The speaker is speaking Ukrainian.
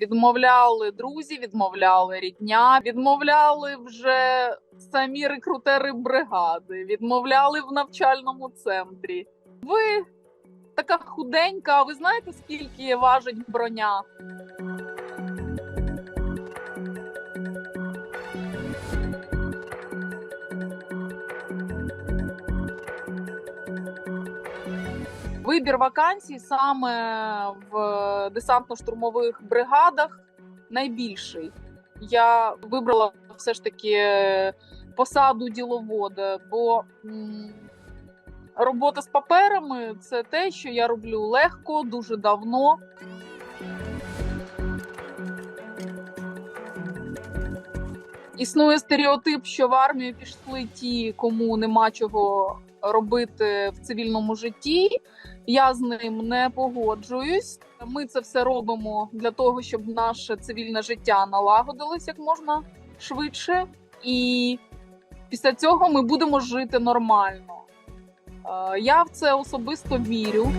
Відмовляли друзі, відмовляли рідня, відмовляли вже самі рекрутери бригади, відмовляли в навчальному центрі. Ви така худенька, а ви знаєте, скільки важить броня? Вибір вакансій саме в десантно-штурмових бригадах найбільший. Я вибрала все ж таки посаду діловода, бо робота з паперами це те, що я роблю легко, дуже давно. Існує стереотип, що в армію пішли ті, кому нема чого робити в цивільному житті. Я з ним не погоджуюсь. Ми це все робимо для того, щоб наше цивільне життя налагодилось як можна швидше, і після цього ми будемо жити нормально. Е, Я в це особисто вірю.